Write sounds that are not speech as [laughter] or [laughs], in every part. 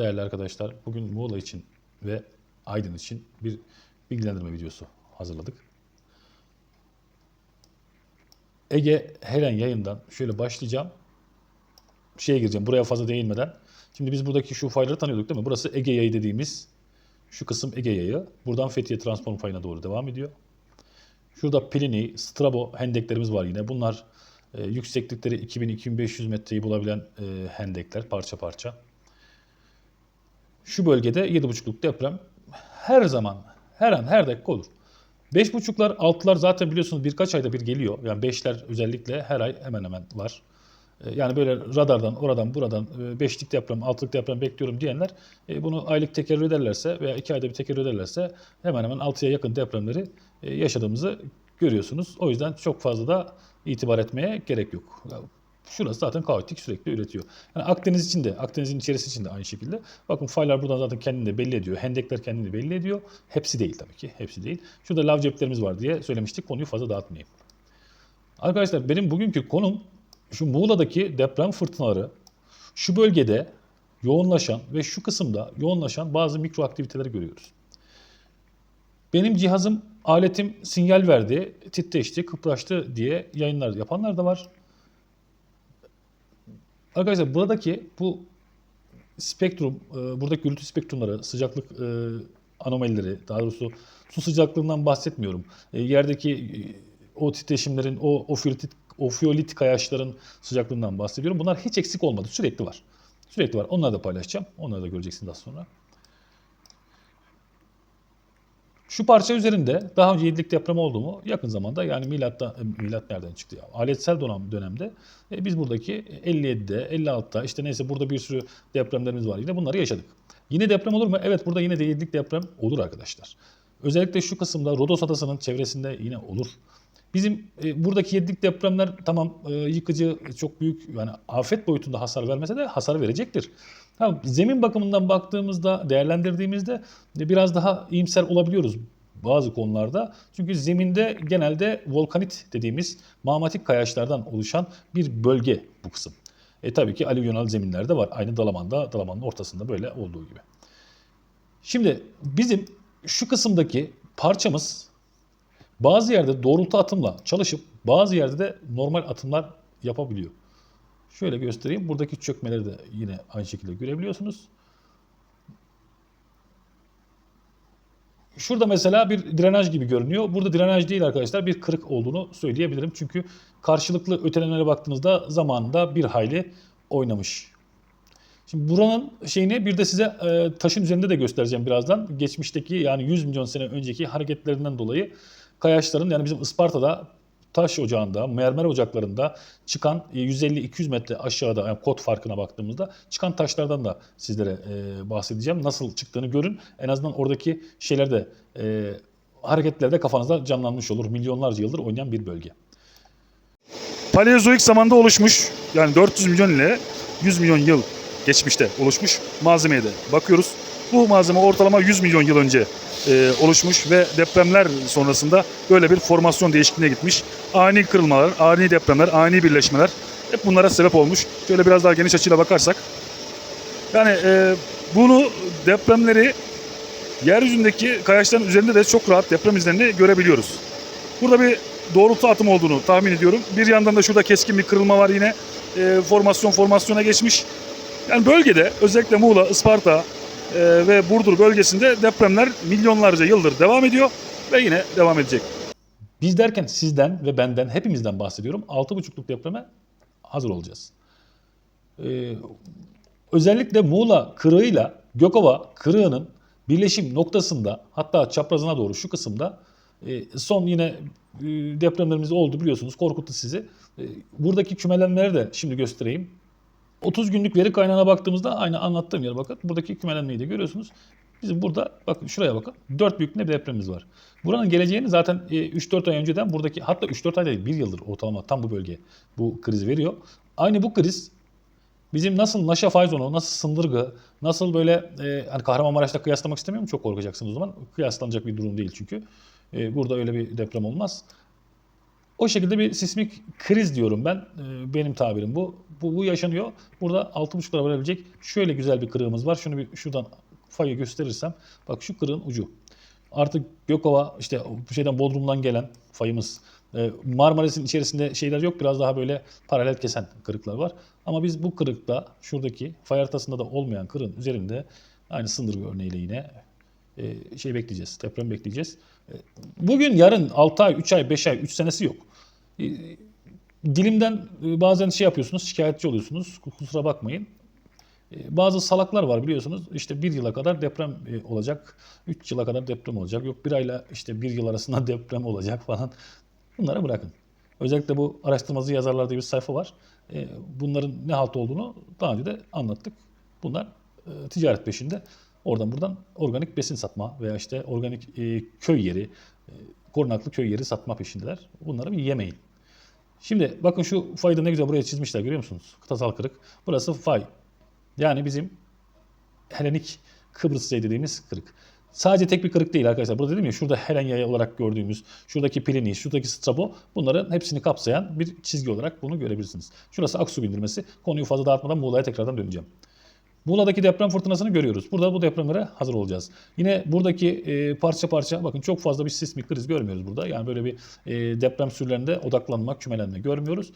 Değerli arkadaşlar, bugün Muğla için ve Aydın için bir bilgilendirme videosu hazırladık. Ege Helen yayından şöyle başlayacağım. Şeye gireceğim, buraya fazla değinmeden. Şimdi biz buradaki şu fayları tanıyorduk değil mi? Burası Ege yayı dediğimiz şu kısım Ege yayı. Buradan Fethiye transform fayına doğru devam ediyor. Şurada Plini, Strabo hendeklerimiz var yine. Bunlar e, yükseklikleri 2000-2500 metreyi bulabilen e, hendekler parça parça. Şu bölgede 7.5'luk deprem her zaman, her an, her dakika olur. 5.5'lar, 6'lar zaten biliyorsunuz birkaç ayda bir geliyor. Yani 5'ler özellikle her ay hemen hemen var. E, Yani böyle radardan, oradan, buradan 5'lik deprem, 6'lık deprem bekliyorum diyenler e, bunu aylık tekerrür ederlerse veya 2 ayda bir tekerrür ederlerse hemen hemen 6'ya yakın depremleri e, yaşadığımızı görüyorsunuz. O yüzden çok fazla da itibar etmeye gerek yok. Şurası zaten kaotik sürekli üretiyor. Yani Akdeniz için de, Akdeniz'in içerisi için de aynı şekilde. Bakın faylar buradan zaten kendini de belli ediyor. Hendekler kendini belli ediyor. Hepsi değil tabii ki. Hepsi değil. Şurada lav ceplerimiz var diye söylemiştik. Konuyu fazla dağıtmayayım. Arkadaşlar benim bugünkü konum şu Muğla'daki deprem fırtınaları, şu bölgede yoğunlaşan ve şu kısımda yoğunlaşan bazı mikro aktiviteleri görüyoruz. Benim cihazım, aletim sinyal verdi, titreşti, kıpraştı diye yayınlar yapanlar da var. Arkadaşlar buradaki bu spektrum, e, buradaki gürültü spektrumları, sıcaklık e, anomalileri, daha doğrusu su sıcaklığından bahsetmiyorum. E, yerdeki e, o titreşimlerin, o ofiolit, ofiolit kayaçların sıcaklığından bahsediyorum. Bunlar hiç eksik olmadı. Sürekli var. Sürekli var. Onları da paylaşacağım. Onları da göreceksiniz daha sonra. Şu parça üzerinde daha önce 7'lik deprem oldu mu? Yakın zamanda yani milatta e, milat nereden çıktı ya? Aletsel dönem dönemde e, biz buradaki 57'de, 56'da işte neyse burada bir sürü depremlerimiz var yine bunları yaşadık. Yine deprem olur mu? Evet burada yine de 7'lik deprem olur arkadaşlar. Özellikle şu kısımda Rodos Adası'nın çevresinde yine olur. Bizim e, buradaki 7'lik depremler tamam e, yıkıcı, çok büyük yani afet boyutunda hasar vermese de hasar verecektir. Tamam, zemin bakımından baktığımızda, değerlendirdiğimizde e, biraz daha iyimser olabiliyoruz bazı konularda. Çünkü zeminde genelde volkanit dediğimiz mağmatik kayaçlardan oluşan bir bölge bu kısım. E tabii ki alüvyonal zeminlerde var. Aynı Dalaman'da, Dalaman'ın ortasında böyle olduğu gibi. Şimdi bizim şu kısımdaki parçamız bazı yerde doğrultu atımla çalışıp bazı yerde de normal atımlar yapabiliyor. Şöyle göstereyim. Buradaki çökmeleri de yine aynı şekilde görebiliyorsunuz. Şurada mesela bir drenaj gibi görünüyor. Burada drenaj değil arkadaşlar. Bir kırık olduğunu söyleyebilirim. Çünkü karşılıklı ötelenlere baktığınızda zamanında bir hayli oynamış. Şimdi buranın şeyini bir de size e, taşın üzerinde de göstereceğim birazdan. Geçmişteki yani 100 milyon sene önceki hareketlerinden dolayı kayaçların yani bizim Isparta'da taş ocağında, mermer ocaklarında çıkan e, 150-200 metre aşağıda yani kod farkına baktığımızda çıkan taşlardan da sizlere e, bahsedeceğim. Nasıl çıktığını görün. En azından oradaki şeyler de e, hareketler kafanızda canlanmış olur. Milyonlarca yıldır oynayan bir bölge. Paleozoik zamanda oluşmuş yani 400 milyon ile 100 milyon yıl geçmişte oluşmuş malzemeye de bakıyoruz. Bu malzeme ortalama 100 milyon yıl önce e, oluşmuş ve depremler sonrasında böyle bir formasyon değişikliğine gitmiş. Ani kırılmalar, ani depremler, ani birleşmeler hep bunlara sebep olmuş. Şöyle biraz daha geniş açıyla bakarsak. Yani e, bunu depremleri yeryüzündeki kayaçların üzerinde de çok rahat deprem izlerini görebiliyoruz. Burada bir doğrultu atım olduğunu tahmin ediyorum. Bir yandan da şurada keskin bir kırılma var yine. E, formasyon formasyona geçmiş. Yani bölgede özellikle Muğla, Isparta ve Burdur bölgesinde depremler milyonlarca yıldır devam ediyor ve yine devam edecek. Biz derken sizden ve benden hepimizden bahsediyorum. 6.5'luk depreme hazır olacağız. Ee, özellikle Muğla kırığıyla Gökova kırığının birleşim noktasında hatta çaprazına doğru şu kısımda e, son yine e, depremlerimiz oldu biliyorsunuz korkuttu sizi. E, buradaki kümelenmeleri de şimdi göstereyim. 30 günlük veri kaynağına baktığımızda aynı anlattığım yere bakın. Buradaki kümelenmeyi de görüyorsunuz. Bizim burada bakın şuraya bakın. 4 büyüklüğünde bir depremimiz var. Buranın geleceğini zaten e, 3-4 ay önceden buradaki hatta 3-4 ay değil 1 yıldır ortalama tam bu bölge bu kriz veriyor. Aynı bu kriz bizim nasıl Naşa Fayzon'u, nasıl Sındırgı, nasıl böyle e, hani Kahramanmaraş'ta kıyaslamak istemiyorum çok korkacaksınız o zaman. Kıyaslanacak bir durum değil çünkü. E, burada öyle bir deprem olmaz. O şekilde bir sismik kriz diyorum ben. Ee, benim tabirim bu. Bu, bu yaşanıyor. Burada 6.5'lara varabilecek şöyle güzel bir kırığımız var. Şunu bir şuradan fayı gösterirsem. Bak şu kırığın ucu. Artık Gökova işte şeyden Bodrum'dan gelen fayımız. Ee, Marmaris'in içerisinde şeyler yok. Biraz daha böyle paralel kesen kırıklar var. Ama biz bu kırıkta şuradaki fay haritasında da olmayan kırığın üzerinde aynı sınır örneğiyle yine e, şey bekleyeceğiz. Deprem bekleyeceğiz. E, Bugün yarın 6 ay, 3 ay, 5 ay, 3 senesi yok. E, Dilimden e, bazen şey yapıyorsunuz, şikayetçi oluyorsunuz. Kusura bakmayın. E, Bazı salaklar var biliyorsunuz. İşte bir yıla kadar deprem e, olacak. 3 yıla kadar deprem olacak. Yok bir ayla işte bir yıl arasında [laughs] deprem olacak falan. Bunları bırakın. Özellikle bu araştırmacı yazarlar bir sayfa var. E, Bunların ne halt olduğunu daha önce de anlattık. Bunlar e, ticaret peşinde. Oradan buradan organik besin satma veya işte organik e, köy yeri, e, korunaklı köy yeri satma peşindeler. Bunları bir yemeyin. Şimdi bakın şu fayda ne güzel buraya çizmişler görüyor musunuz? Kıtasal kırık. Burası fay. Yani bizim Helenik Kıbrıs dediğimiz kırık. Sadece tek bir kırık değil arkadaşlar. Burada dedim ya şurada Helen yayı olarak gördüğümüz, şuradaki Plini, şuradaki Strabo bunların hepsini kapsayan bir çizgi olarak bunu görebilirsiniz. Şurası Aksu bindirmesi. Konuyu fazla dağıtmadan Muğla'ya tekrardan döneceğim. Muğla'daki deprem fırtınasını görüyoruz. Burada bu depremlere hazır olacağız. Yine buradaki e, parça parça bakın çok fazla bir sismik kriz görmüyoruz burada. Yani böyle bir e, deprem sürülerinde odaklanma, kümelenme görmüyoruz.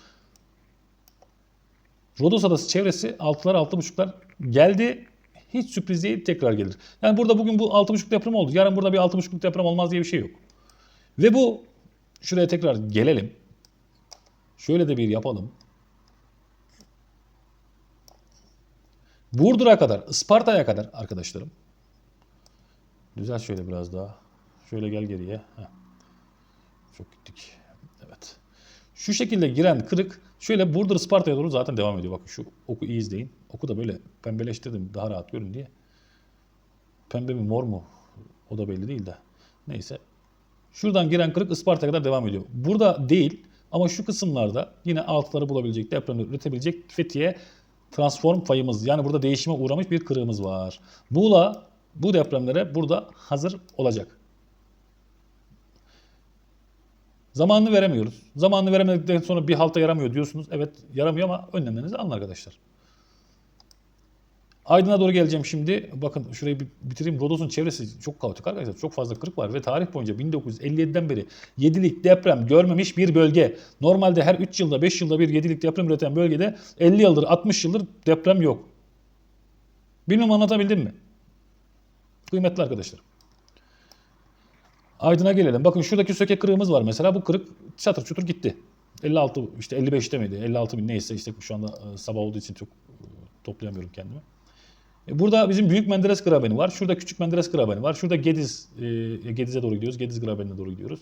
Rodos Adası çevresi 6'lar 6.5'lar geldi. Hiç sürpriz değil tekrar gelir. Yani burada bugün bu 6.5 deprem oldu. Yarın burada bir 6.5 deprem olmaz diye bir şey yok. Ve bu şuraya tekrar gelelim. Şöyle de bir yapalım. Burdur'a kadar, Isparta'ya kadar arkadaşlarım. Düzel şöyle biraz daha. Şöyle gel geriye. Heh. Çok gittik. Evet. Şu şekilde giren kırık şöyle Burdur Isparta'ya doğru zaten devam ediyor. Bakın şu oku iyi izleyin. Oku da böyle pembeleştirdim daha rahat görün diye. Pembe mi mor mu? O da belli değil de. Neyse. Şuradan giren kırık Isparta'ya kadar devam ediyor. Burada değil ama şu kısımlarda yine altları bulabilecek, depremleri üretebilecek Fethiye transform fayımız. Yani burada değişime uğramış bir kırığımız var. Muğla bu depremlere burada hazır olacak. Zamanını veremiyoruz. Zamanını veremedikten sonra bir halta yaramıyor diyorsunuz. Evet yaramıyor ama önlemlerinizi alın arkadaşlar. Aydın'a doğru geleceğim şimdi. Bakın şurayı bitireyim. Rodos'un çevresi çok kaotik arkadaşlar. Çok fazla kırık var ve tarih boyunca 1957'den beri 7'lik deprem görmemiş bir bölge. Normalde her 3 yılda 5 yılda bir 7'lik deprem üreten bölgede 50 yıldır 60 yıldır deprem yok. Bilmem anlatabildim mi? Kıymetli arkadaşlar. Aydın'a gelelim. Bakın şuradaki söke kırığımız var mesela. Bu kırık çatır çutur gitti. 56 işte 55'te miydi? 56 bin neyse işte şu anda e, sabah olduğu için çok e, toplayamıyorum kendimi. E, Burada bizim Büyük Menderes Grabeni var. Şurada Küçük Menderes Grabeni var. Şurada Gediz, e, Gediz'e doğru gidiyoruz. Gediz Grabeni'ne doğru gidiyoruz.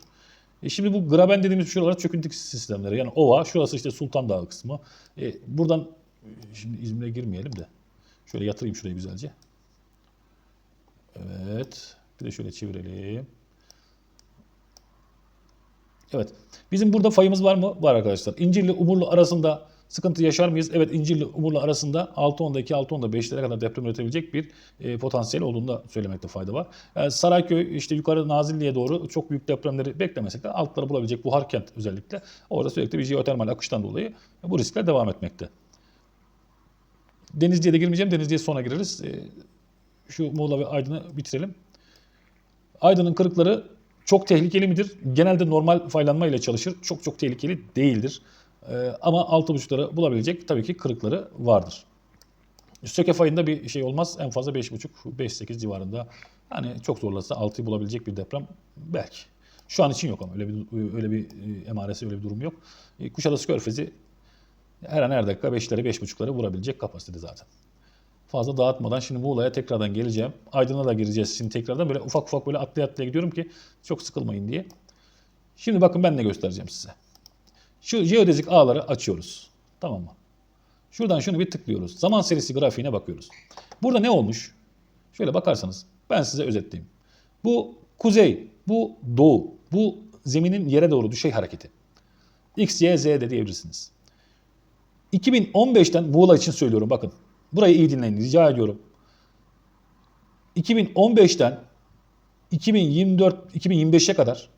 E şimdi bu graben dediğimiz şuralar çöküntü sistemleri. Yani ova, şurası işte Sultan Dağı kısmı. E, buradan e, şimdi İzmir'e girmeyelim de. Şöyle yatırayım şurayı güzelce. Evet. Bir de şöyle çevirelim. Evet. Bizim burada fayımız var mı? Var arkadaşlar. İncirli Umurlu arasında sıkıntı yaşar mıyız? Evet İncirli Umurlu arasında 6.10'daki 6.10'da 5'lere kadar deprem üretebilecek bir e, potansiyel olduğunu da söylemekte fayda var. Yani Sarayköy işte yukarı Nazilli'ye doğru çok büyük depremleri beklemesek de altları bulabilecek Buhar kent özellikle orada sürekli bir jeotermal akıştan dolayı bu riskler devam etmekte. Denizli'ye de girmeyeceğim. Denizli'ye sonra gireriz. E, şu Muğla ve Aydın'ı bitirelim. Aydın'ın kırıkları çok tehlikeli midir? Genelde normal faylanma ile çalışır. Çok çok tehlikeli değildir. Ee, ama 6.5'ları bulabilecek tabii ki kırıkları vardır. Söke fayında bir şey olmaz. En fazla 5.5-5.8 civarında. Hani çok zorlasa 6'yı bulabilecek bir deprem belki. Şu an için yok ama öyle bir öyle bir e, emaresi öyle bir durum yok. E, Kuşadası Körfezi her an her dakika 5'leri 5.5'ları vurabilecek kapasitede zaten fazla dağıtmadan şimdi Muğla'ya tekrardan geleceğim. Aydın'a da gireceğiz şimdi tekrardan. Böyle ufak ufak böyle atlaya atlaya gidiyorum ki çok sıkılmayın diye. Şimdi bakın ben ne göstereceğim size. Şu jeodezik ağları açıyoruz. Tamam mı? Şuradan şunu bir tıklıyoruz. Zaman serisi grafiğine bakıyoruz. Burada ne olmuş? Şöyle bakarsanız ben size özetleyeyim. Bu kuzey, bu doğu, bu zeminin yere doğru düşey hareketi. X, Y, Z de diyebilirsiniz. 2015'ten Muğla için söylüyorum bakın. Burayı iyi dinleyin rica ediyorum. 2015'ten 2024 2025'e kadar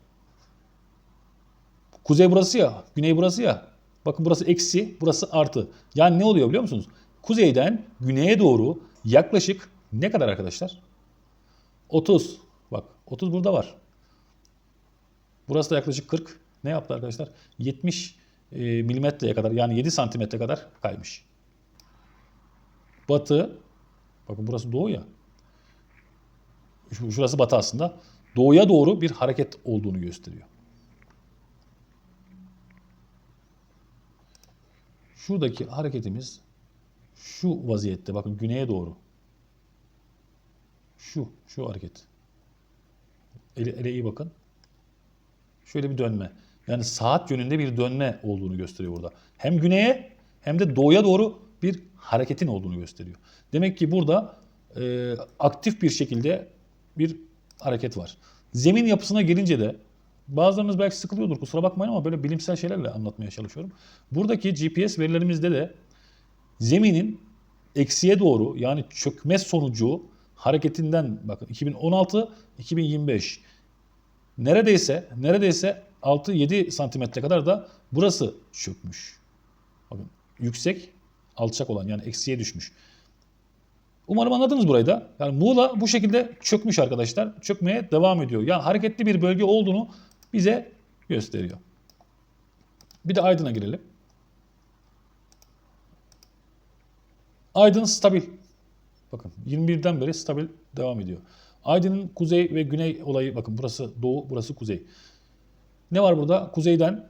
Kuzey burası ya, güney burası ya. Bakın burası eksi, burası artı. Yani ne oluyor biliyor musunuz? Kuzeyden güneye doğru yaklaşık ne kadar arkadaşlar? 30. Bak 30 burada var. Burası da yaklaşık 40. Ne yaptı arkadaşlar? 70 e, milimetreye kadar yani 7 santimetre kadar kaymış. Batı, bakın burası doğu ya. Şu- Şurası batı aslında. Doğuya doğru bir hareket olduğunu gösteriyor. Şuradaki hareketimiz şu vaziyette bakın güneye doğru. Şu, şu hareket. Ele, ele iyi bakın. Şöyle bir dönme. Yani saat yönünde bir dönme olduğunu gösteriyor burada. Hem güneye hem de doğuya doğru bir hareketin olduğunu gösteriyor. Demek ki burada e, aktif bir şekilde bir hareket var. Zemin yapısına gelince de bazılarınız belki sıkılıyordur kusura bakmayın ama böyle bilimsel şeylerle anlatmaya çalışıyorum. Buradaki GPS verilerimizde de zeminin eksiye doğru yani çökme sonucu hareketinden bakın 2016 2025 neredeyse neredeyse 6-7 santimetre kadar da burası çökmüş. Bakın yüksek alçak olan yani eksiye düşmüş. Umarım anladınız burayı da. Yani Muğla bu şekilde çökmüş arkadaşlar. Çökmeye devam ediyor. Yani hareketli bir bölge olduğunu bize gösteriyor. Bir de Aydın'a girelim. Aydın stabil. Bakın 21'den beri stabil devam ediyor. Aydın'ın kuzey ve güney olayı bakın burası doğu, burası kuzey. Ne var burada? Kuzeyden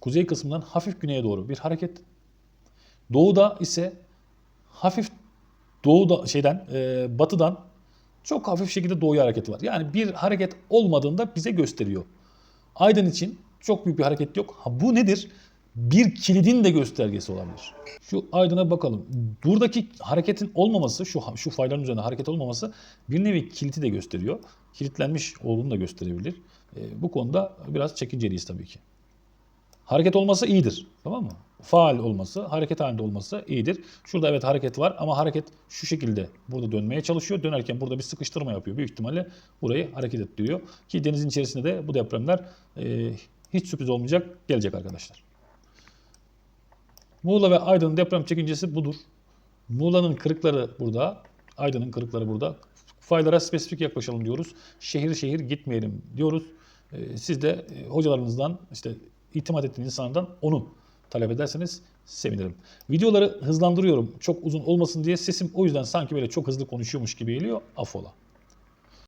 kuzey kısmından hafif güneye doğru bir hareket. Doğuda ise hafif doğuda şeyden e, batıdan çok hafif şekilde doğuya hareketi var. Yani bir hareket olmadığında bize gösteriyor. Aydın için çok büyük bir hareket yok. Ha, bu nedir? Bir kilidin de göstergesi olabilir. Şu Aydın'a bakalım. Buradaki hareketin olmaması, şu şu fayların üzerinde hareket olmaması bir nevi kilidi de gösteriyor. Kilitlenmiş olduğunu da gösterebilir. E, bu konuda biraz çekinceliyiz tabii ki. Hareket olması iyidir. Tamam mı? Faal olması, hareket halinde olması iyidir. Şurada evet hareket var ama hareket şu şekilde burada dönmeye çalışıyor. Dönerken burada bir sıkıştırma yapıyor. Büyük ihtimalle burayı hareket ettiriyor. Ki denizin içerisinde de bu depremler e, hiç sürpriz olmayacak gelecek arkadaşlar. Muğla ve Aydın'ın deprem çekincesi budur. Muğla'nın kırıkları burada, Aydın'ın kırıkları burada. Faylara spesifik yaklaşalım diyoruz. Şehir şehir gitmeyelim diyoruz. Ee, Siz de e, hocalarınızdan, işte itimat ettiğiniz insandan onu talep ederseniz sevinirim. Videoları hızlandırıyorum. Çok uzun olmasın diye sesim o yüzden sanki böyle çok hızlı konuşuyormuş gibi geliyor. Affola.